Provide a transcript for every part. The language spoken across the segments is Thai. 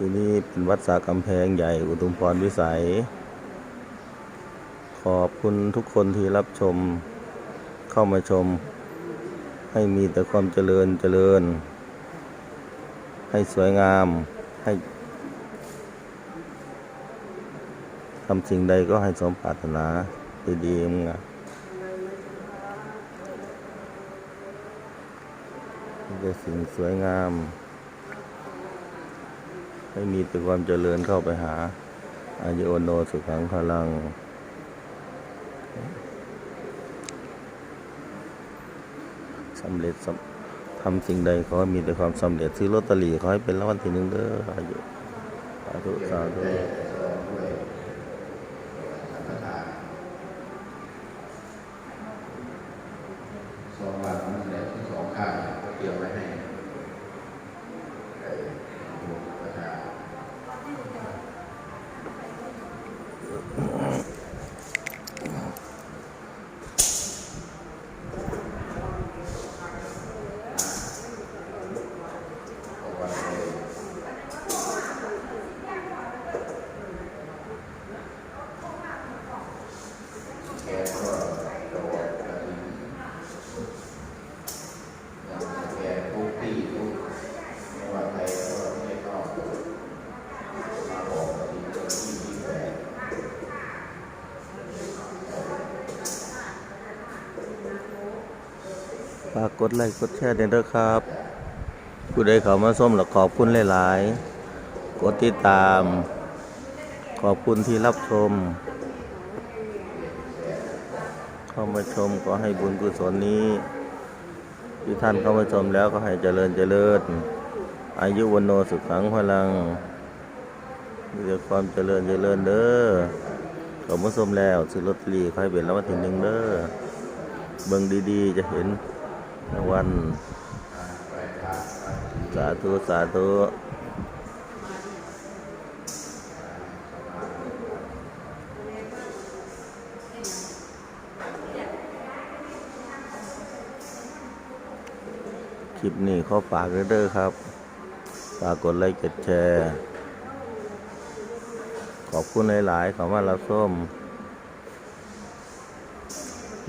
ที่นี่เป็นวัดสากำแพงใหญ่อุทุมพรวิสัย ขอบคุณทุกคนที่รับชมเข้ามาชม ให้มีแต่ความเจริญเจริญ ให้สวยงามให้ทำสิ่งใดก็ให้สมปรารถนาดีๆมึงอะมีแต่สิ่งสวยงาม ให้มีแต่ความเจริญเข้าไปหาอายุโอโนสุขังพลัง สำเร็จทำสิ่งใดขอให้มีแต่ความสำเร็จซื้อลอตเตอรี่ขอให้เป็นรางวัลที่หนึ่งเด้ออายุสาธุสาธุสองวันนั่นแหละที่สองข้างก็เตรียมไว้ให้ไอ้หลวงประธาน แกก็จะบอกแบบนี้อย่างแกทุกที่ทุกไม่ว่าใครก็ไม่ชอบมาบอกกับที่เรื่องที่ที่แปลก ฝากกดไลค์กดแชร์ด้วยนะครับ ผู้ใดเขามาส้มหลักขอบคุณหลายๆ กดติดตาม ขอบคุณที่รับชม เข้ามาชมก็ให้บุญกุศลนี้ ที่ท่านเข้ามาชมแล้วก็ให้เจริญเจริญ อายุวันโนสุขังพลังมีแต่ความเจริญเจริญเด้อเขามาชมแล้วซื้อลอตเตอรี่ใครเป็นรางวัลที่หนึ่งเด้อเบิ่งดีๆ จะเห็น รางวัลสาธุ สาธุคลิปนี้ขอฝากเด้อครับ ฝากกดไลค์กดแชร์ ขอบคุณหลาย ๆ ขอมารับส้ม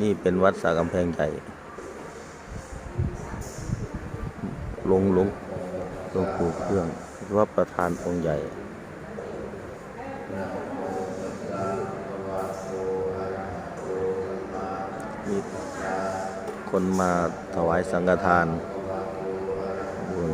นี่เป็นวัดสากำแพงใหญ่ ลงลงลงปู่เครื่องวัดประธานองค์ใหญ่มีคนมาถวายสังฆทานบุญ